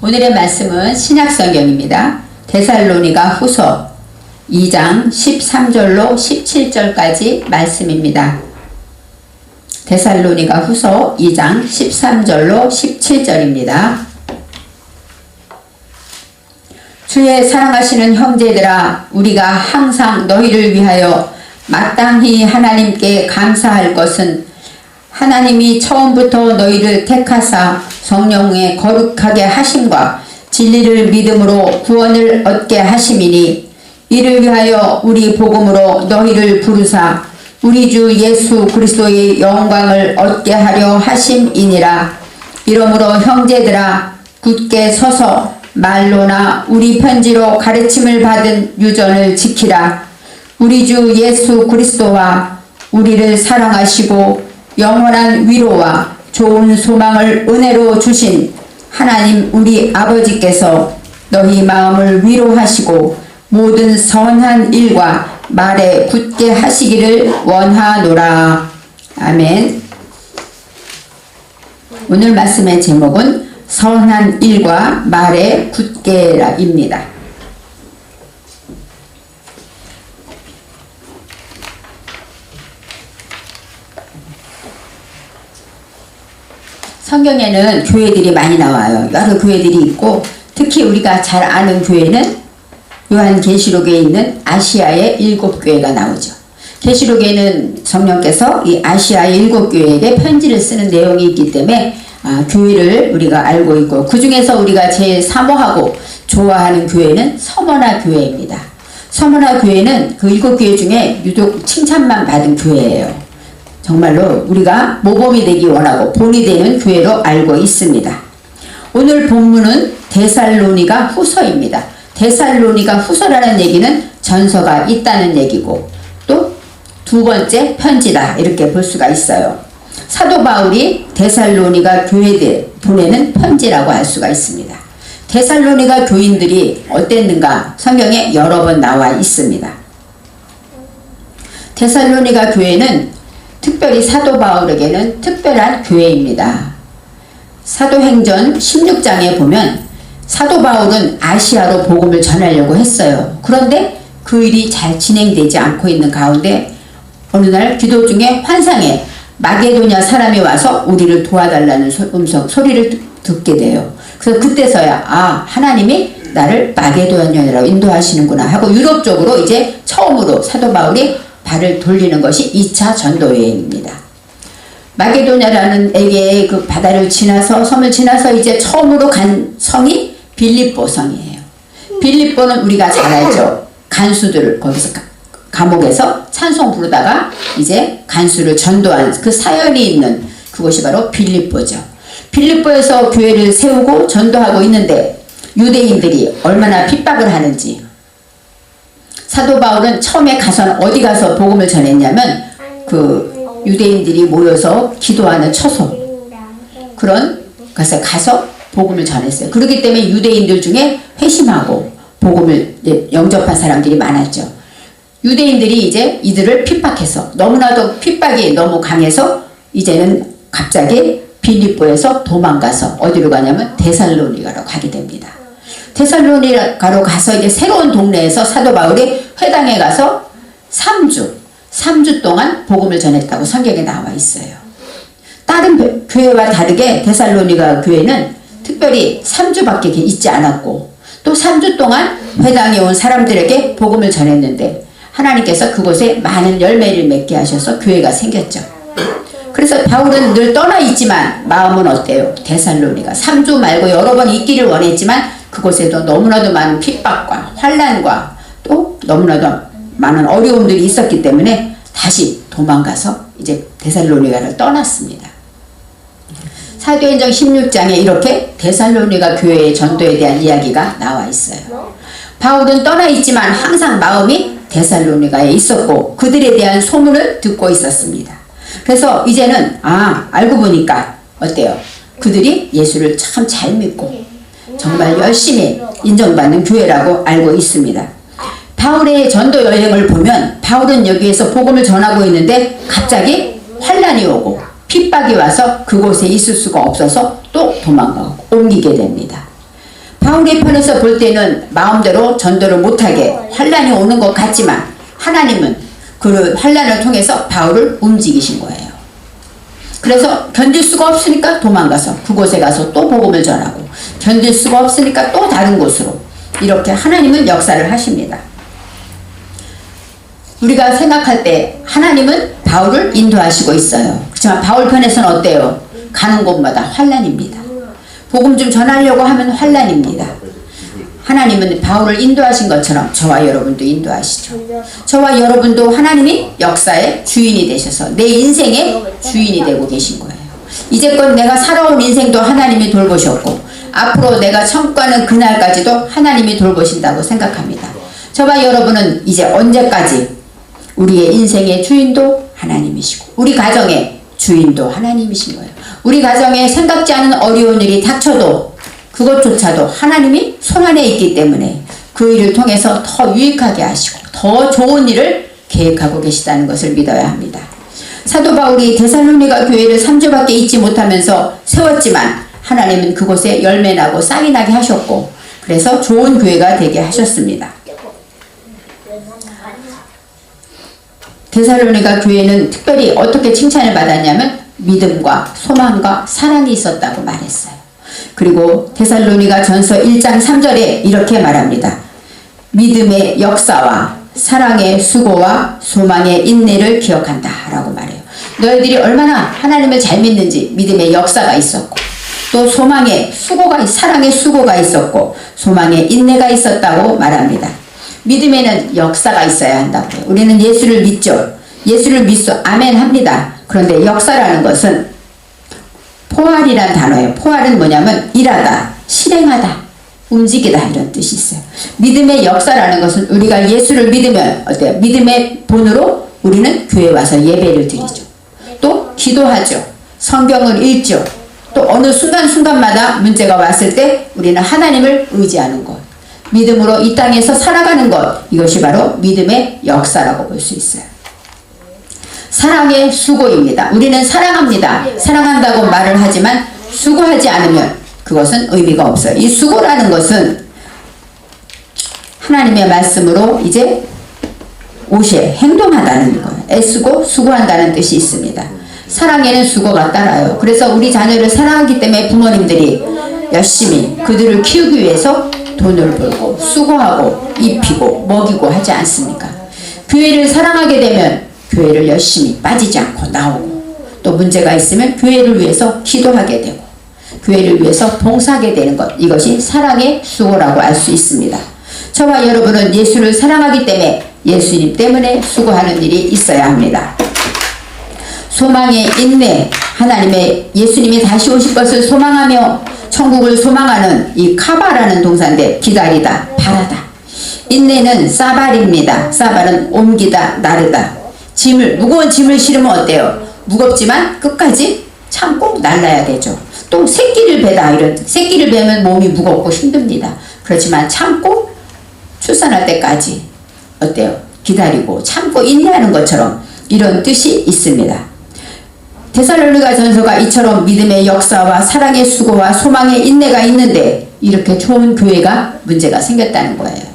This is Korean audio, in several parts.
오늘의 말씀은 신약성경입니다. 데살로니가 후서 2장 13절로 17절까지 말씀입니다. 데살로니가 후서 2장 13절로 17절입니다. 주의 사랑하시는 형제들아 우리가 항상 너희를 위하여 마땅히 하나님께 감사할 것은 하나님이 처음부터 너희를 택하사 성령의 거룩하게 하심과 진리를 믿음으로 구원을 얻게 하심이니 이를 위하여 우리 복음으로 너희를 부르사 우리 주 예수 그리스도의 영광을 얻게 하려 하심이니라. 이러므로 형제들아 굳게 서서 말로나 우리 편지로 가르침을 받은 유전을 지키라. 우리 주 예수 그리스도와 우리를 사랑하시고 영원한 위로와 좋은 소망을 은혜로 주신 하나님 우리 아버지께서 너희 마음을 위로하시고 모든 선한 일과 말에 굳게 하시기를 원하노라. 아멘. 오늘 말씀의 제목은 선한 일과 말에 굳게라입니다. 성경에는 교회들이 많이 나와요. 여러 교회들이 있고 특히 우리가 잘 아는 교회는 요한계시록에 있는 아시아의 일곱 교회가 나오죠. 계시록에는 성령께서 이 아시아의 일곱 교회에게 편지를 쓰는 내용이 있기 때문에 아, 교회를 우리가 알고 있고 그 중에서 우리가 제일 사모하고 좋아하는 교회는 서머나 교회입니다. 서머나 교회는 그 일곱 교회 중에 유독 칭찬만 받은 교회예요. 정말로 우리가 모범이 되기 원하고 본이 되는 교회로 알고 있습니다. 오늘 본문은 데살로니가 후서입니다. 데살로니가 후서라는 얘기는 전서가 있다는 얘기고 또 두 번째 편지다 이렇게 볼 수가 있어요. 사도 바울이 데살로니가 교회들 보내는 편지라고 할 수가 있습니다. 데살로니가 교인들이 어땠는가 성경에 여러 번 나와 있습니다. 데살로니가 교회는 특별히 사도 바울에게는 특별한 교회입니다. 사도행전 16장에 보면 사도 바울은 아시아로 복음을 전하려고 했어요. 그런데 그 일이 잘 진행되지 않고 있는 가운데 어느 날 기도 중에 환상에 마게도냐 사람이 와서 우리를 도와달라는 음성 소리를 듣게 돼요. 그래서 그때서야 아 하나님이 나를 마게도냐라고 인도하시는구나 하고 유럽 쪽으로 이제 처음으로 사도 바울이 발을 돌리는 것이 2차 전도 여행입니다. 마게도냐라는 에게 그 바다를 지나서 섬을 지나서 이제 처음으로 간 성이 빌립보 성이에요. 빌립보는 우리가 잘 알죠. 간수들을 거기서 감옥에서 찬송 부르다가 이제 간수를 전도한 그 사연이 있는 그곳이 바로 빌립보죠. 빌립보에서 교회를 세우고 전도하고 있는데 유대인들이 얼마나 핍박을 하는지 사도 바울은 처음에 가서는 어디 가서 복음을 전했냐면 그 유대인들이 모여서 기도하는 처소 그런 것에 가서 복음을 전했어요. 그렇기 때문에 유대인들 중에 회심하고 복음을 영접한 사람들이 많았죠. 유대인들이 이제 이들을 핍박해서 너무나도 핍박이 너무 강해서 이제는 갑자기 빌립보에서 도망가서 어디로 가냐면 데살로니가로 가게 됩니다. 데살로니가로 가서 이제 새로운 동네에서 사도 바울이 회당에 가서 3주, 3주 동안 복음을 전했다고 성경에 나와 있어요. 다른 교회와 다르게 데살로니가 교회는 특별히 3주밖에 있지 않았고 또 3주 동안 회당에 온 사람들에게 복음을 전했는데 하나님께서 그곳에 많은 열매를 맺게 하셔서 교회가 생겼죠. 그래서 바울은 늘 떠나 있지만 마음은 어때요? 데살로니가 3주 말고 여러 번 있기를 원했지만 그곳에도 너무나도 많은 핍박과 환란과 또 너무나도 많은 어려움들이 있었기 때문에 다시 도망가서 이제 데살로니가를 떠났습니다. 사도행전 16장에 이렇게 데살로니가 교회의 전도에 대한 이야기가 나와 있어요. 바울은 떠나 있지만 항상 마음이 데살로니가에 있었고 그들에 대한 소문을 듣고 있었습니다. 그래서 이제는 아 알고 보니까 어때요? 그들이 예수를 참 잘 믿고 정말 열심히 인정받는 교회라고 알고 있습니다. 바울의 전도 여행을 보면 바울은 여기에서 복음을 전하고 있는데 갑자기 환란이 오고 핍박이 와서 그곳에 있을 수가 없어서 또 도망가고 옮기게 됩니다. 바울의 편에서 볼 때는 마음대로 전도를 못하게 환란이 오는 것 같지만 하나님은 그 환란을 통해서 바울을 움직이신 거예요. 그래서 견딜 수가 없으니까 도망가서 그곳에 가서 또 복음을 전하고 견딜 수가 없으니까 또 다른 곳으로 이렇게 하나님은 역사를 하십니다. 우리가 생각할 때 하나님은 바울을 인도하시고 있어요. 그렇지만 바울 편에서는 어때요? 가는 곳마다 환란입니다. 복음 좀 전하려고 하면 환란입니다. 하나님은 바울을 인도하신 것처럼 저와 여러분도 인도하시죠. 저와 여러분도 하나님이 역사의 주인이 되셔서 내 인생의 주인이 되고 계신 거예요. 이제껏 내가 살아온 인생도 하나님이 돌보셨고 앞으로 내가 청가는 그날까지도 하나님이 돌보신다고 생각합니다. 저와 여러분은 이제 언제까지 우리의 인생의 주인도 하나님이시고 우리 가정의 주인도 하나님이신 거예요. 우리 가정에 생각지 않은 어려운 일이 닥쳐도 그것조차도 하나님이 손안에 있기 때문에 그 일을 통해서 더 유익하게 하시고 더 좋은 일을 계획하고 계시다는 것을 믿어야 합니다. 사도 바울이 데살로니가 교회를 3주밖에 있지 못하면서 세웠지만 하나님은 그곳에 열매 나고 싹이 나게 하셨고 그래서 좋은 교회가 되게 하셨습니다. 데살로니가 교회는 특별히 어떻게 칭찬을 받았냐면 믿음과 소망과 사랑이 있었다고 말했어요. 그리고 데살로니가 전서 1장 3절에 이렇게 말합니다. 믿음의 역사와 사랑의 수고와 소망의 인내를 기억한다 라고 말해요. 너희들이 얼마나 하나님을 잘 믿는지 믿음의 역사가 있었고 또 소망의 수고가 사랑의 수고가 있었고 소망의 인내가 있었다고 말합니다. 믿음에는 역사가 있어야 한다고요. 우리는 예수를 믿죠. 예수를 믿소 아멘 합니다. 그런데 역사라는 것은 포알이란 단어예요. 포알은 뭐냐면 일하다, 실행하다, 움직이다 이런 뜻이 있어요. 믿음의 역사라는 것은 우리가 예수를 믿으면 어때요? 믿음의 본으로 우리는 교회 와서 예배를 드리죠. 또 기도하죠. 성경을 읽죠. 또 어느 순간순간마다 문제가 왔을 때 우리는 하나님을 의지하는 것. 믿음으로 이 땅에서 살아가는 것. 이것이 바로 믿음의 역사라고 볼 수 있어요. 사랑의 수고입니다. 우리는 사랑합니다. 사랑한다고 말을 하지만 수고하지 않으면 그것은 의미가 없어요. 이 수고라는 것은 하나님의 말씀으로 이제 옷에 행동하다는 거예요. 애쓰고 수고한다는 뜻이 있습니다. 사랑에는 수고가 따라요. 그래서 우리 자녀를 사랑하기 때문에 부모님들이 열심히 그들을 키우기 위해서 돈을 벌고 수고하고 입히고 먹이고 하지 않습니까? 교회를 사랑하게 되면 교회를 열심히 빠지지 않고 나오고 또 문제가 있으면 교회를 위해서 기도하게 되고 교회를 위해서 봉사하게 되는 것 이것이 사랑의 수고라고 알 수 있습니다. 저와 여러분은 예수를 사랑하기 때문에 예수님 때문에 수고하는 일이 있어야 합니다. 소망의 인내 하나님의 예수님이 다시 오실 것을 소망하며 천국을 소망하는 이 카바라는 동사인데 기다리다 바라다 인내는 사발입니다. 사발은 옮기다 나르다 짐을 무거운 짐을 실으면 어때요? 무겁지만 끝까지 참고 날라야 되죠. 또 새끼를 베다 이런 새끼를 베면 몸이 무겁고 힘듭니다. 그렇지만 참고 출산할 때까지 어때요? 기다리고 참고 인내하는 것처럼 이런 뜻이 있습니다. 데살로니가 전서가 이처럼 믿음의 역사와 사랑의 수고와 소망의 인내가 있는데 이렇게 좋은 교회가 문제가 생겼다는 거예요.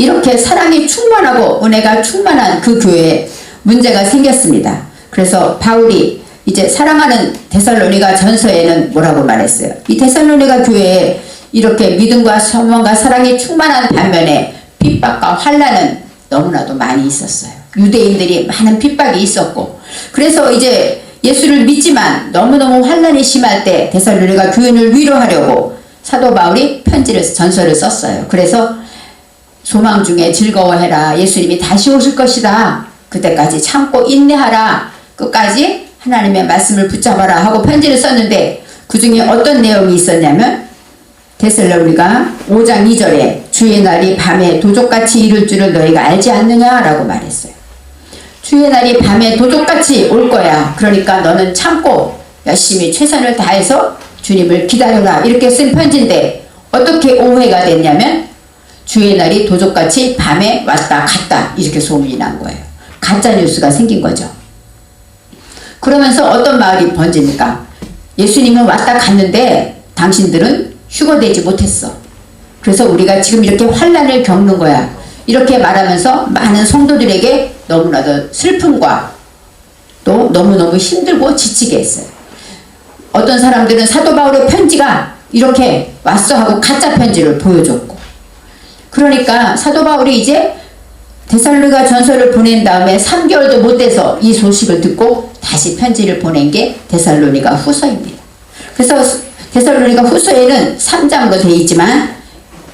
이렇게 사랑이 충만하고 은혜가 충만한 그 교회에 문제가 생겼습니다. 그래서 바울이 이제 사랑하는 데살로니가 전서에는 뭐라고 말했어요? 이 데살로니가 교회에 이렇게 믿음과 소망과 사랑이 충만한 반면에 핍박과 환란은 너무나도 많이 있었어요. 유대인들이 많은 핍박이 있었고 그래서 이제 예수를 믿지만 너무너무 환란이 심할 때 데살로니가 교인을 위로하려고 사도 바울이 편지를 전서를 썼어요. 그래서 소망 중에 즐거워해라. 예수님이 다시 오실 것이다. 그때까지 참고 인내하라. 끝까지 하나님의 말씀을 붙잡아라 하고 편지를 썼는데 그 중에 어떤 내용이 있었냐면 데살로니가 5장 2절에 주의 날이 밤에 도적같이 이룰 줄을 너희가 알지 않느냐라고 말했어요. 주의 날이 밤에 도적같이 올 거야. 그러니까 너는 참고 열심히 최선을 다해서 주님을 기다려라. 이렇게 쓴 편지인데 어떻게 오해가 됐냐면 주의 날이 도적같이 밤에 왔다 갔다 이렇게 소문이 난 거예요. 가짜 뉴스가 생긴 거죠. 그러면서 어떤 말이 번집니까? 예수님은 왔다 갔는데 당신들은 휴거되지 못했어. 그래서 우리가 지금 이렇게 환란을 겪는 거야. 이렇게 말하면서 많은 성도들에게 너무나도 슬픔과 또 너무너무 힘들고 지치게 했어요. 어떤 사람들은 사도 바울의 편지가 이렇게 왔어 하고 가짜 편지를 보여줬고 그러니까 사도 바울이 이제 데살로가 전서를 보낸 다음에 3개월도 못 돼서 이 소식을 듣고 다시 편지를 보낸 게 데살로니가 후서입니다. 그래서 데살로니가 후서에는 3장으로 되어 있지만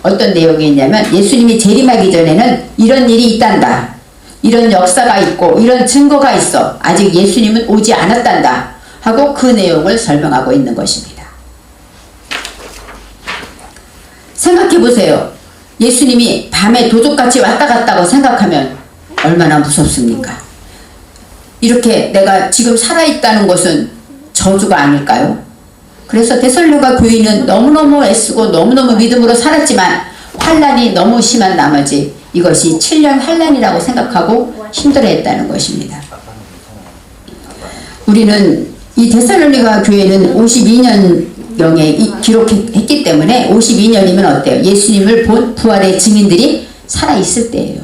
어떤 내용이 있냐면 예수님이 재림하기 전에는 이런 일이 있단다. 이런 역사가 있고 이런 증거가 있어. 아직 예수님은 오지 않았단다. 하고 그 내용을 설명하고 있는 것입니다. 생각해 보세요. 예수님이 밤에 도둑같이 왔다 갔다고 생각하면 얼마나 무섭습니까? 이렇게 내가 지금 살아있다는 것은 저주가 아닐까요? 그래서 데살로가 교인은 너무너무 애쓰고 너무너무 믿음으로 살았지만 환란이 너무 심한 나머지 이것이 7년 환란이라고 생각하고 힘들어했다는 것입니다. 우리는 이 데살로니가 교회는 52년경에 기록했기 때문에 52년이면 어때요? 예수님을 본 부활의 증인들이 살아있을 때예요.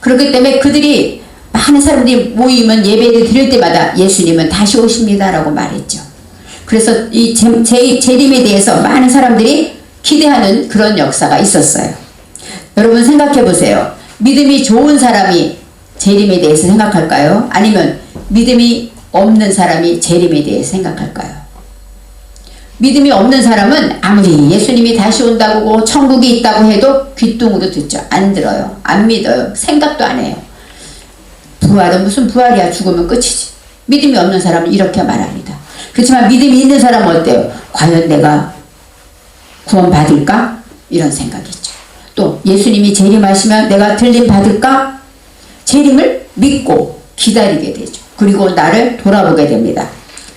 그렇기 때문에 그들이 많은 사람들이 모이면 예배를 드릴 때마다 예수님은 다시 오십니다라고 말했죠. 그래서 이 재, 재, 재림에 대해서 많은 사람들이 기대하는 그런 역사가 있었어요. 여러분 생각해 보세요. 믿음이 좋은 사람이 재림에 대해서 생각할까요? 아니면 믿음이 없는 사람이 재림에 대해 생각할까요? 믿음이 없는 사람은 아무리 예수님이 다시 온다고 천국이 있다고 해도 귀뚱으로 듣죠. 안 들어요. 안 믿어요. 생각도 안 해요. 부활은 무슨 부활이야. 죽으면 끝이지. 믿음이 없는 사람은 이렇게 말합니다. 그렇지만 믿음이 있는 사람은 어때요? 과연 내가 구원 받을까? 이런 생각이죠. 또 예수님이 재림하시면 내가 들림 받을까? 재림을 믿고 기다리게 되죠. 그리고 나를 돌아보게 됩니다.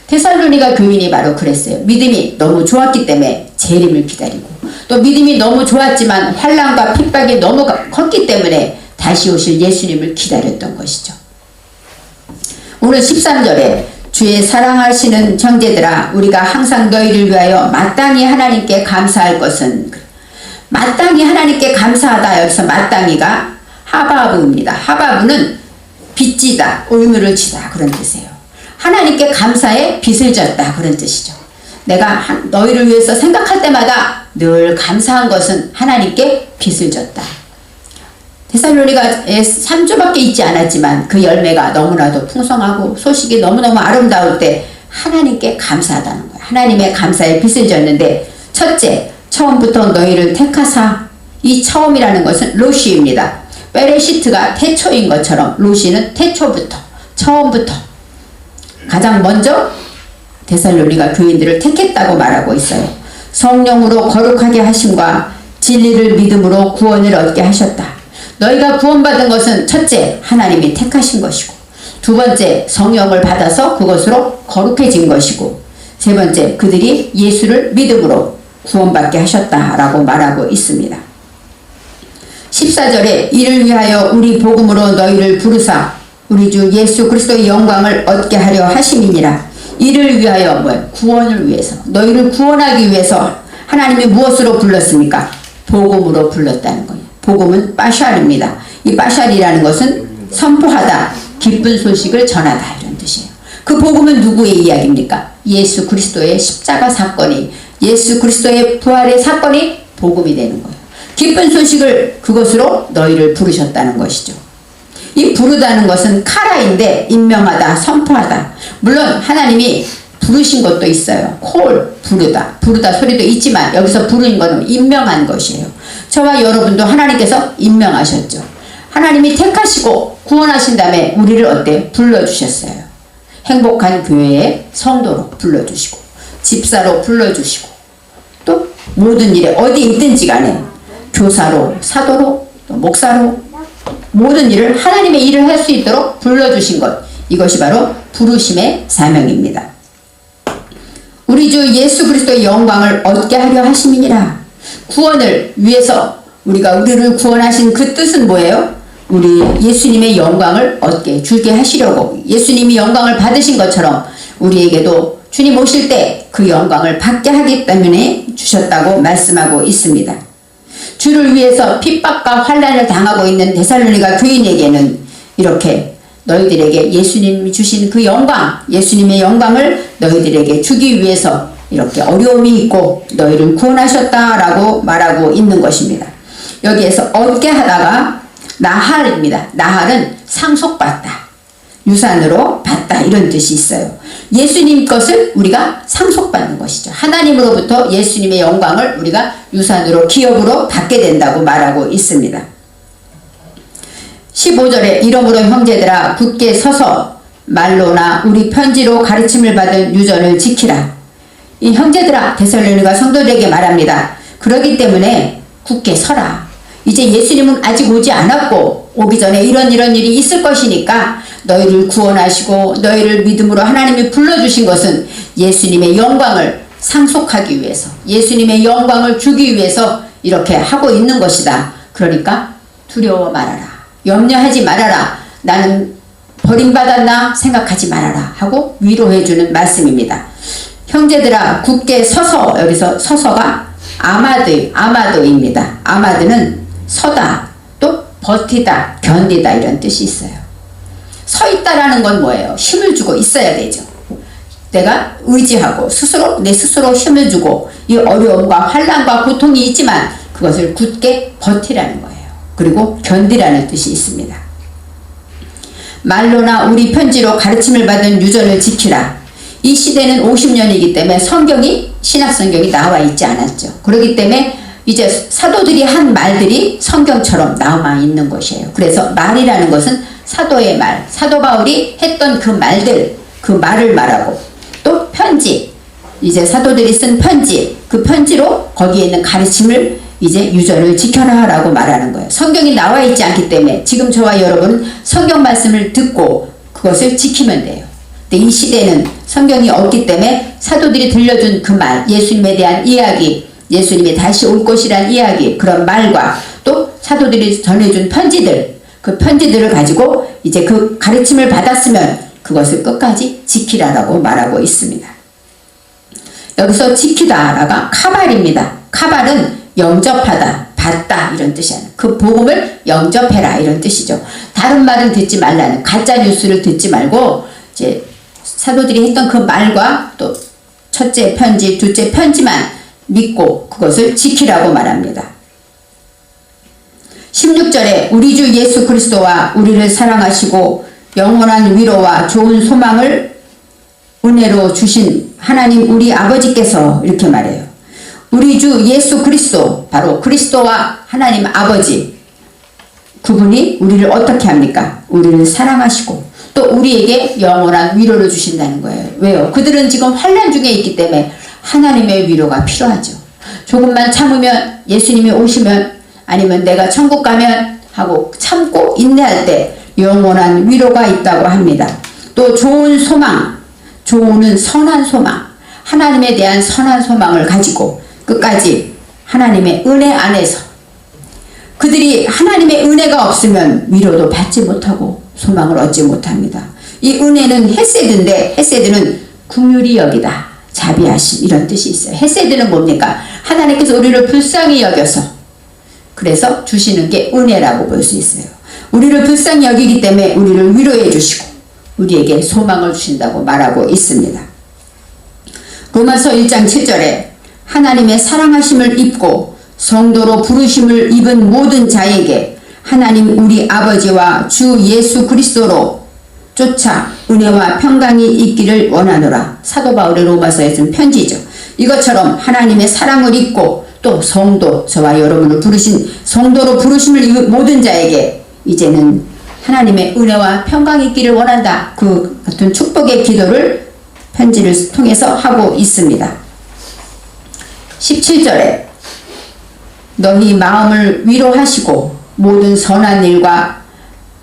테살로니가 교인이 바로 그랬어요. 믿음이 너무 좋았기 때문에 재림을 기다리고 또 믿음이 너무 좋았지만 환란과 핍박이 너무 컸기 때문에 다시 오실 예수님을 기다렸던 것이죠. 오늘 13절에 주의 사랑하시는 형제들아 우리가 항상 너희를 위하여 마땅히 하나님께 감사할 것은 마땅히 하나님께 감사하다 여기서 마땅히가 하바브입니다. 하바브는 빚지다 의무를 지다 그런 뜻이에요. 하나님께 감사해 빚을 졌다 그런 뜻이죠. 내가 너희를 위해서 생각할 때마다 늘 감사한 것은 하나님께 빚을 졌다. 데살로니가 3주밖에 있지 않았지만 그 열매가 너무나도 풍성하고 소식이 너무너무 아름다울 때 하나님께 감사하다는 거예요. 하나님의 감사에 빚을 졌는데 첫째 처음부터 너희를 택하사 이 처음이라는 것은 로시입니다. 베레시트가 태초인 것처럼 로시는 태초부터 처음부터 가장 먼저 데살로니가 교인들을 택했다고 말하고 있어요. 성령으로 거룩하게 하심과 진리를 믿음으로 구원을 얻게 하셨다. 너희가 구원받은 것은 첫째 하나님이 택하신 것이고 두 번째 성령을 받아서 그것으로 거룩해진 것이고 세 번째 그들이 예수를 믿음으로 구원받게 하셨다라고 말하고 있습니다. 14절에 이를 위하여 우리 복음으로 너희를 부르사 우리 주 예수 그리스도의 영광을 얻게 하려 하심이니라. 이를 위하여 뭐 구원을 위해서 너희를 구원하기 위해서 하나님이 무엇으로 불렀습니까? 복음으로 불렀다는 거예요. 복음은 빠샬입니다. 이 빠샬이라는 것은 선포하다, 기쁜 소식을 전하다 이런 뜻이에요. 그 복음은 누구의 이야기입니까? 예수 그리스도의 십자가 사건이 예수 그리스도의 부활의 사건이 복음이 되는 거예요. 기쁜 소식을 그것으로 너희를 부르셨다는 것이죠. 이 부르다는 것은 카라인데 임명하다, 선포하다. 물론 하나님이 부르신 것도 있어요. 콜, 부르다. 부르다 소리도 있지만 여기서 부르는 것은 임명한 것이에요. 저와 여러분도 하나님께서 임명하셨죠. 하나님이 택하시고 구원하신 다음에 우리를 어때? 불러주셨어요. 행복한 교회의 성도로 불러주시고 집사로 불러주시고 또 모든 일에 어디 있든지 간에 교사로 사도로 또 목사로 모든 일을 하나님의 일을 할 수 있도록 불러주신 것 이것이 바로 부르심의 사명입니다. 우리 주 예수 그리스도의 영광을 얻게 하려 하심이니라. 구원을 위해서 우리가 우리를 구원하신 그 뜻은 뭐예요? 우리 예수님의 영광을 얻게 줄게 하시려고 예수님이 영광을 받으신 것처럼 우리에게도 주님 오실 때 그 영광을 받게 하기 때문에 주셨다고 말씀하고 있습니다. 주를 위해서 핍박과 환란을 당하고 있는 데살로니가 교인에게는 이렇게 너희들에게 예수님이 주신 그 영광, 예수님의 영광을 너희들에게 주기 위해서 이렇게 어려움이 있고 너희를 구원하셨다라고 말하고 있는 것입니다. 여기에서 얻게 하다가 나할입니다. 나할은 상속받다. 유산으로 받다 이런 뜻이 있어요. 예수님 것을 우리가 상속받는 것이죠. 하나님으로부터 예수님의 영광을 우리가 유산으로 기업으로 받게 된다고 말하고 있습니다. 15절에 이러므로 형제들아 굳게 서서 말로나 우리 편지로 가르침을 받은 유전을 지키라. 이 형제들아 데살로니가 성도들에게 말합니다. 그러기 때문에 굳게 서라. 이제 예수님은 아직 오지 않았고 오기 전에 이런 이런 일이 있을 것이니까 너희를 구원하시고 너희를 믿음으로 하나님이 불러주신 것은 예수님의 영광을 상속하기 위해서 예수님의 영광을 주기 위해서 이렇게 하고 있는 것이다. 그러니까 두려워 말아라. 염려하지 말아라. 나는 버림받았나 생각하지 말아라. 하고 위로해주는 말씀입니다. 형제들아 굳게 서서 여기서 서서가 아마드 아마도입니다. 아마드는 서다 또 버티다 견디다 이런 뜻이 있어요. 서 있다라는 건 뭐예요? 힘을 주고 있어야 되죠. 내가 의지하고 스스로 내 스스로 힘을 주고 이 어려움과 환란과 고통이 있지만 그것을 굳게 버티라는 거예요. 그리고 견디라는 뜻이 있습니다. 말로나 우리 편지로 가르침을 받은 유전을 지키라. 이 시대는 50년이기 때문에 성경이 신약 성경이 나와 있지 않았죠. 그렇기 때문에 이제 사도들이 한 말들이 성경처럼 남아 있는 것이에요. 그래서 말이라는 것은 사도의 말, 사도 바울이 했던 그 말들, 그 말을 말하고 또 편지, 이제 사도들이 쓴 편지, 그 편지로 거기에 있는 가르침을 이제 유전을 지켜라 라고 말하는 거예요. 성경이 나와 있지 않기 때문에 지금 저와 여러분은 성경 말씀을 듣고 그것을 지키면 돼요. 근데 이 시대는 성경이 없기 때문에 사도들이 들려준 그 말, 예수님에 대한 이야기, 예수님이 다시 올 것이란 이야기 그런 말과 또 사도들이 전해준 편지들 그 편지들을 가지고 이제 그 가르침을 받았으면 그것을 끝까지 지키라라고 말하고 있습니다. 여기서 지키다라가 카발입니다. 카발은 영접하다, 받다 이런 뜻이야. 그 복음을 영접해라 이런 뜻이죠. 다른 말은 듣지 말라는 가짜 뉴스를 듣지 말고 이제 사도들이 했던 그 말과 또 첫째 편지, 둘째 편지만 믿고 그것을 지키라고 말합니다. 16절에 우리 주 예수 그리스도와 우리를 사랑하시고 영원한 위로와 좋은 소망을 은혜로 주신 하나님 우리 아버지께서 이렇게 말해요. 우리 주 예수 그리스도 바로 그리스도와 하나님 아버지 그분이 우리를 어떻게 합니까? 우리를 사랑하시고 또 우리에게 영원한 위로를 주신다는 거예요. 왜요? 그들은 지금 환란 중에 있기 때문에 하나님의 위로가 필요하죠. 조금만 참으면 예수님이 오시면 아니면 내가 천국 가면 하고 참고 인내할 때 영원한 위로가 있다고 합니다. 또 좋은 소망, 좋은 선한 소망, 하나님에 대한 선한 소망을 가지고 끝까지 하나님의 은혜 안에서 그들이 하나님의 은혜가 없으면 위로도 받지 못하고 소망을 얻지 못합니다. 이 은혜는 헤세드인데 헤세드는 국률이 여기다. 자비하심 이런 뜻이 있어요. 헤세드는 뭡니까? 하나님께서 우리를 불쌍히 여겨서 그래서 주시는 게 은혜라고 볼 수 있어요. 우리를 불쌍히 여기기 때문에 우리를 위로해 주시고 우리에게 소망을 주신다고 말하고 있습니다. 로마서 1장 7절에 하나님의 사랑하심을 입고 성도로 부르심을 입은 모든 자에게 하나님 우리 아버지와 주 예수 그리스도로 쫓아 은혜와 평강이 있기를 원하노라. 사도 바울의 로마서에 쓴 편지죠. 이것처럼 하나님의 사랑을 입고 또 성도 저와 여러분을 부르신 성도로 부르심을 모든 자에게 이제는 하나님의 은혜와 평강이 있기를 원한다. 그 같은 축복의 기도를 편지를 통해서 하고 있습니다. 17절에 너희 마음을 위로하시고 모든 선한 일과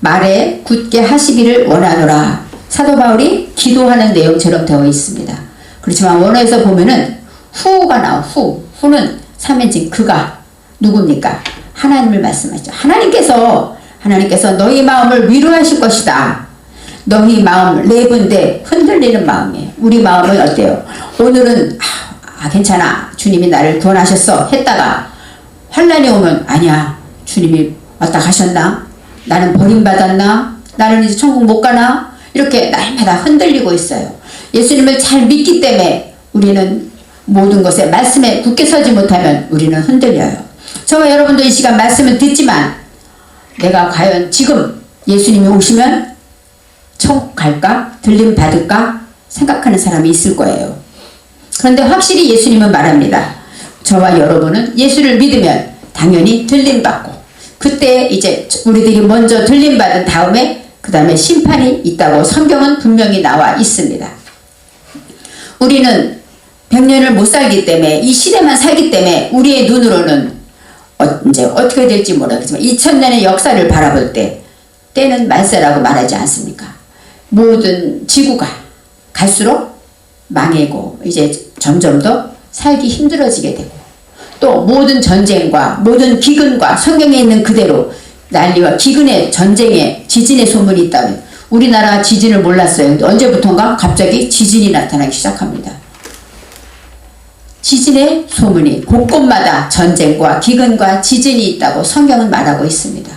말에 굳게 하시기를 원하노라. 사도 바울이 기도하는 내용처럼 되어 있습니다. 그렇지만 원어에서 보면은 후가 나와 후. 후는 삼인칭 그가 누굽니까? 하나님을 말씀하죠. 하나님께서 하나님께서 너희 마음을 위로하실 것이다. 너희 마음 레브인데 흔들리는 마음이에요. 우리 마음은 어때요? 오늘은 아, 아, 괜찮아 주님이 나를 구원하셨어 했다가 환란이 오면 아니야 주님이 왔다 가셨나? 나는 버림받았나? 나는 이제 천국 못 가나? 이렇게 날마다 흔들리고 있어요. 예수님을 잘 믿기 때문에 우리는 모든 것에 말씀에 굳게 서지 못하면 우리는 흔들려요. 저와 여러분도 이 시간 말씀을 듣지만 내가 과연 지금 예수님이 오시면 천국 갈까? 들림 받을까? 생각하는 사람이 있을 거예요. 그런데 확실히 예수님은 말합니다. 저와 여러분은 예수를 믿으면 당연히 들림 받고 그때 이제 우리들이 먼저 들림 받은 다음에 그 다음에 심판이 있다고 성경은 분명히 나와 있습니다. 우리는 100년을 못 살기 때문에 이 시대만 살기 때문에 우리의 눈으로는 어, 이제 어떻게 될지 모르겠지만 2000년의 역사를 바라볼 때 때는 말세라고 말하지 않습니까? 모든 지구가 갈수록 망해고 이제 점점 더 살기 힘들어지게 되고 또 모든 전쟁과 모든 기근과 성경에 있는 그대로 난리와 기근의 전쟁에 지진의 소문이 있다면 우리나라 지진을 몰랐어요. 언제부턴가 갑자기 지진이 나타나기 시작합니다. 지진의 소문이 곳곳마다 전쟁과 기근과 지진이 있다고 성경은 말하고 있습니다.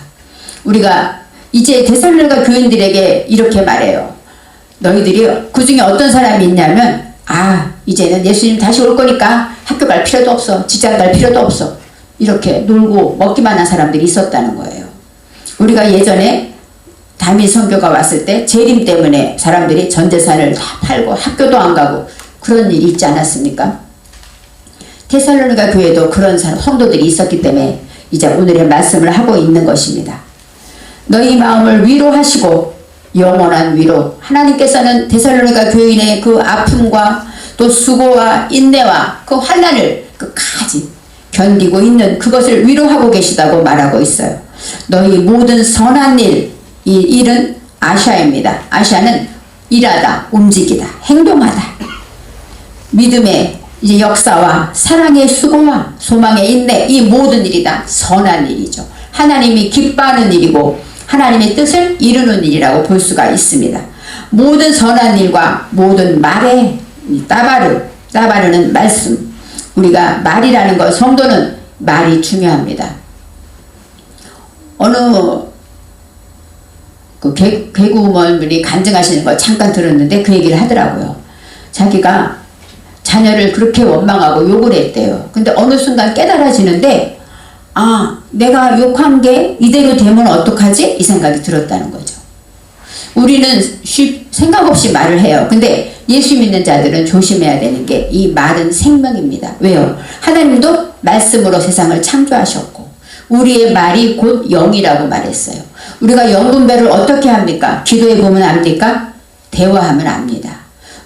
우리가 이제 데살로니가 교인들에게 이렇게 말해요. 너희들이 그 중에 어떤 사람이 있냐면 아 이제는 예수님 다시 올 거니까 학교 갈 필요도 없어 직장 갈 필요도 없어 이렇게 놀고 먹기만 한 사람들이 있었다는 거예요. 우리가 예전에 다미 선교가 왔을 때 재림 때문에 사람들이 전 재산을 다 팔고 학교도 안 가고 그런 일이 있지 않았습니까? 테살로니가 교회도 그런 사람, 성도들이 있었기 때문에 이제 오늘의 말씀을 하고 있는 것입니다. 너희 마음을 위로하시고 영원한 위로 하나님께서는 데살로니가 교인의 그 아픔과 또 수고와 인내와 그 환난을 끝까지 견디고 있는 그것을 위로하고 계시다고 말하고 있어요. 너희 모든 선한 일, 이 일은 아시아입니다. 아시아는 일하다, 움직이다, 행동하다. 믿음의 이제 역사와 사랑의 수고와 소망의 인내 이 모든 일이 다 선한 일이죠. 하나님이 기뻐하는 일이고 하나님의 뜻을 이루는 일이라고 볼 수가 있습니다. 모든 선한 일과 모든 말의 따바르, 따바르는 말씀. 우리가 말이라는 것, 성도는 말이 중요합니다. 어느 그 개, 개구먼분이 간증하시는 걸 잠깐 들었는데 그 얘기를 하더라고요. 자기가 자녀를 그렇게 원망하고 욕을 했대요. 근데 어느 순간 깨달아지는데 아 내가 욕한 게 이대로 되면 어떡하지? 이 생각이 들었다는 거죠. 우리는 쉽, 생각 없이 말을 해요. 근데 예수 믿는 자들은 조심해야 되는 게 이 말은 생명입니다. 왜요? 하나님도 말씀으로 세상을 창조하셨고 우리의 말이 곧 영이라고 말했어요. 우리가 영분별을 어떻게 합니까? 기도해 보면 압니까? 대화하면 압니다.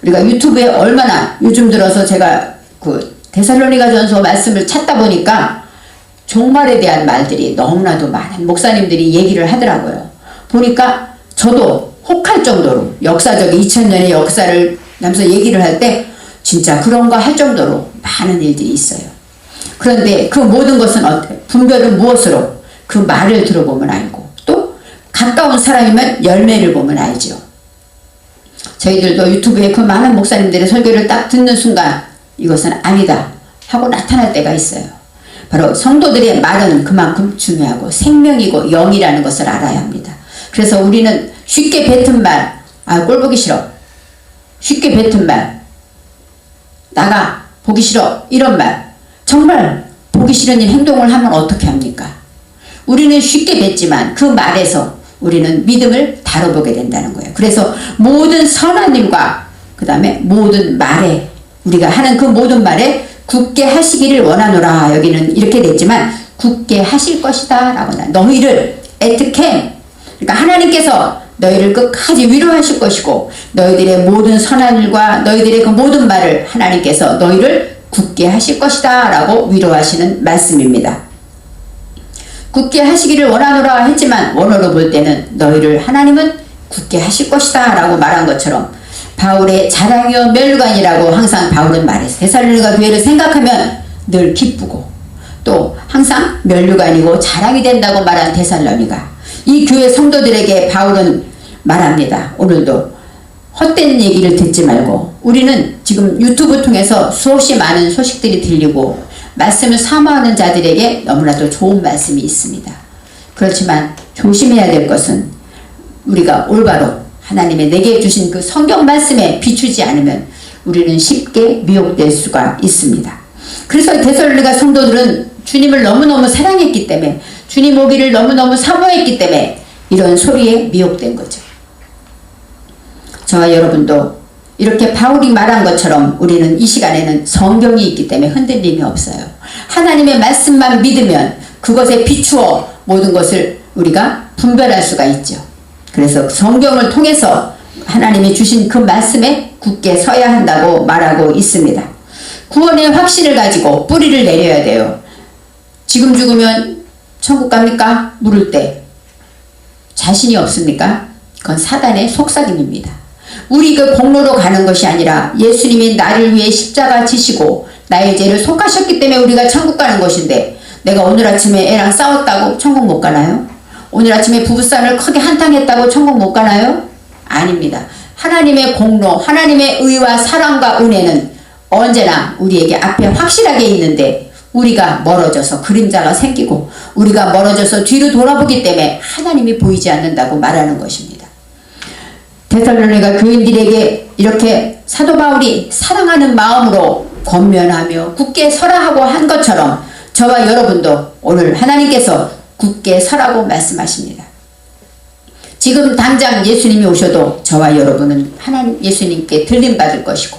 우리가 유튜브에 얼마나 요즘 들어서 제가 그 데살로니가 전서 말씀을 찾다 보니까 종말에 대한 말들이 너무나도 많은 목사님들이 얘기를 하더라고요. 보니까 저도 혹할 정도로 역사적 2000년의 역사를 하면서 얘기를 할 때 진짜 그런가 할 정도로 많은 일들이 있어요. 그런데 그 모든 것은 어때? 분별은 무엇으로? 그 말을 들어보면 알고 또 가까운 사람이면 열매를 보면 알죠. 저희들도 유튜브에 그 많은 목사님들의 설교를 딱 듣는 순간 이것은 아니다 하고 나타날 때가 있어요. 바로 성도들의 말은 그만큼 중요하고 생명이고 영이라는 것을 알아야 합니다. 그래서 우리는 쉽게 뱉은 말, 아, 꼴 보기 싫어. 쉽게 뱉은 말, 나가, 보기 싫어. 이런 말. 정말 보기 싫은 일 행동을 하면 어떻게 합니까? 우리는 쉽게 뱉지만 그 말에서 우리는 믿음을 다뤄보게 된다는 거예요. 그래서 모든 선한 일과 그 다음에 모든 말에 우리가 하는 그 모든 말에 굳게 하시기를 원하노라 여기는 이렇게 됐지만 굳게 하실 것이다 라고 나 너희를 에트캠 그러니까 하나님께서 너희를 끝까지 위로하실 것이고 너희들의 모든 선한 일과 너희들의 그 모든 말을 하나님께서 너희를 굳게 하실 것이다 라고 위로하시는 말씀입니다. 굳게 하시기를 원하노라 했지만 원어로 볼 때는 너희를 하나님은 굳게 하실 것이다 라고 말한 것처럼 바울의 자랑이요 멸관이라고 항상 바울은 말했어. 데살로니가 교회를 생각하면 늘 기쁘고 또 항상 멸류관이고 자랑이 된다고 말한 데살로니가 이 교회 성도들에게 바울은 말합니다. 오늘도 헛된 얘기를 듣지 말고 우리는 지금 유튜브 통해서 수없이 많은 소식들이 들리고 말씀을 사모하는 자들에게 너무나도 좋은 말씀이 있습니다. 그렇지만 조심해야 될 것은 우리가 올바로 하나님의 내게 주신 그 성경 말씀에 비추지 않으면 우리는 쉽게 미혹될 수가 있습니다. 그래서 데살로니가 성도들은 주님을 너무너무 사랑했기 때문에 주님 오기를 너무너무 사모했기 때문에 이런 소리에 미혹된 거죠. 저와 여러분도 이렇게 바울이 말한 것처럼 우리는 이 시간에는 성경이 있기 때문에 흔들림이 없어요. 하나님의 말씀만 믿으면 그것에 비추어 모든 것을 우리가 분별할 수가 있죠. 그래서 성경을 통해서 하나님이 주신 그 말씀에 굳게 서야 한다고 말하고 있습니다. 구원의 확신을 가지고 뿌리를 내려야 돼요. 지금 죽으면 천국 갑니까? 물을 때 자신이 없습니까? 그건 사단의 속삭임입니다. 우리 그 공로로 가는 것이 아니라 예수님이 나를 위해 십자가 지시고 나의 죄를 속하셨기 때문에 우리가 천국 가는 것인데 내가 오늘 아침에 애랑 싸웠다고 천국 못 가나요? 오늘 아침에 부부싸움을 크게 한탕했다고 천국 못 가나요? 아닙니다. 하나님의 공로, 하나님의 의와 사랑과 은혜는 언제나 우리에게 앞에 확실하게 있는데 우리가 멀어져서 그림자가 생기고 우리가 멀어져서 뒤로 돌아보기 때문에 하나님이 보이지 않는다고 말하는 것입니다. 데살로니가 교인들에게 이렇게 사도 바울이 사랑하는 마음으로 권면하며 굳게 서라 하고 한 것처럼 저와 여러분도 오늘 하나님께서 굳게 서라고 말씀하십니다. 지금 당장 예수님이 오셔도 저와 여러분은 하나님 예수님께 들림 받을 것이고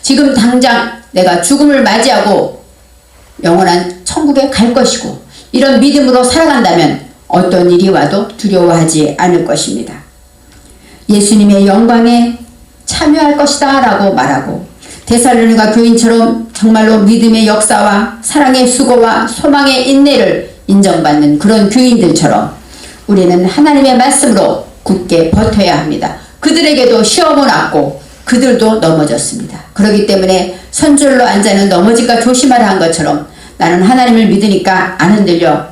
지금 당장 내가 죽음을 맞이하고 영원한 천국에 갈 것이고 이런 믿음으로 살아간다면 어떤 일이 와도 두려워하지 않을 것입니다. 예수님의 영광에 참여할 것이다 라고 말하고 데살로니가 교인처럼 정말로 믿음의 역사와 사랑의 수고와 소망의 인내를 인정받는 그런 교인들처럼 우리는 하나님의 말씀으로 굳게 버텨야 합니다. 그들에게도 시험은 왔고 그들도 넘어졌습니다. 그렇기 때문에 선줄로 앉아는 넘어질까 조심하라 한 것처럼 나는 하나님을 믿으니까 안 흔들려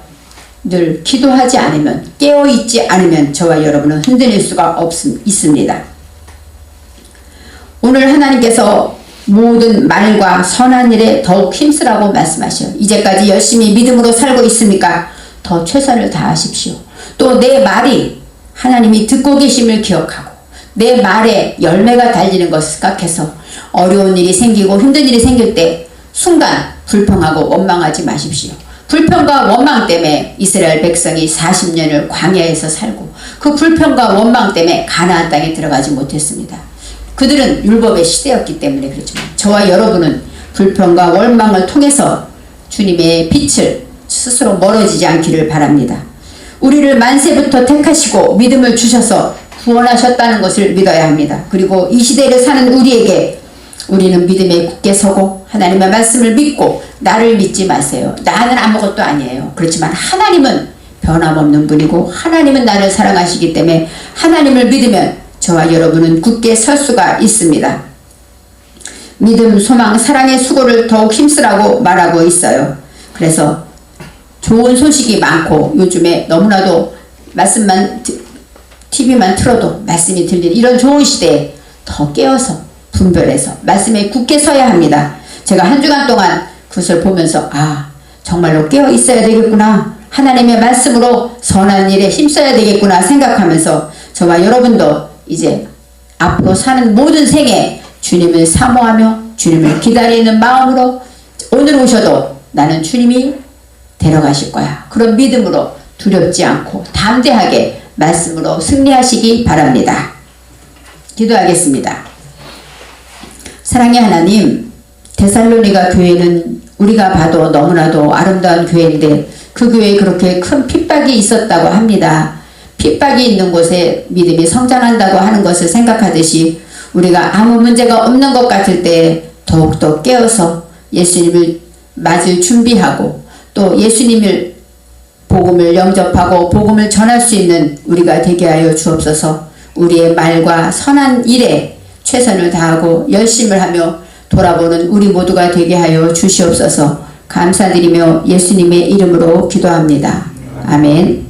늘 기도하지 않으면 깨어있지 않으면 저와 여러분은 흔들릴 수가 없, 있습니다. 오늘 하나님께서 모든 말과 선한 일에 더욱 힘쓰라고 말씀하셔요. 이제까지 열심히 믿음으로 살고 있습니까? 더 최선을 다하십시오. 또 내 말이 하나님이 듣고 계심을 기억하고 내 말에 열매가 달리는 것을 생각해서 어려운 일이 생기고 힘든 일이 생길 때 순간 불평하고 원망하지 마십시오. 불평과 원망 때문에 이스라엘 백성이 40년을 광야에서 살고 그 불평과 원망 때문에 가나안 땅에 들어가지 못했습니다. 그들은 율법의 시대였기 때문에 그렇지만 저와 여러분은 불평과 원망을 통해서 주님의 빛을 스스로 멀어지지 않기를 바랍니다. 우리를 만세부터 택하시고 믿음을 주셔서 구원하셨다는 것을 믿어야 합니다. 그리고 이 시대를 사는 우리에게 우리는 믿음에 굳게 서고 하나님의 말씀을 믿고 나를 믿지 마세요. 나는 아무것도 아니에요. 그렇지만 하나님은 변함없는 분이고 하나님은 나를 사랑하시기 때문에 하나님을 믿으면 저와 여러분은 굳게 설 수가 있습니다. 믿음, 소망, 사랑의 수고를 더욱 힘쓰라고 말하고 있어요. 그래서 좋은 소식이 많고 요즘에 너무나도 말씀만 TV만 틀어도 말씀이 들리는 이런 좋은 시대에 더 깨어서 분별해서 말씀에 굳게 서야 합니다. 제가 한 주간 동안 그것을 보면서 아 정말로 깨어 있어야 되겠구나 하나님의 말씀으로 선한 일에 힘써야 되겠구나 생각하면서 저와 여러분도 이제 앞으로 사는 모든 생에 주님을 사모하며 주님을 기다리는 마음으로 오늘 오셔도 나는 주님이 데려가실 거야. 그런 믿음으로 두렵지 않고 담대하게 말씀으로 승리하시기 바랍니다. 기도하겠습니다. 사랑의 하나님, 데살로니가 교회는 우리가 봐도 너무나도 아름다운 교회인데 그 교회에 그렇게 큰 핍박이 있었다고 합니다. 핍박이 있는 곳에 믿음이 성장한다고 하는 것을 생각하듯이 우리가 아무 문제가 없는 것 같을 때 더욱더 깨어서 예수님을 맞을 준비하고 또 예수님을 복음을 영접하고 복음을 전할 수 있는 우리가 되게 하여 주옵소서 우리의 말과 선한 일에 최선을 다하고 열심을 하며 돌아보는 우리 모두가 되게 하여 주시옵소서 감사드리며 예수님의 이름으로 기도합니다. 아멘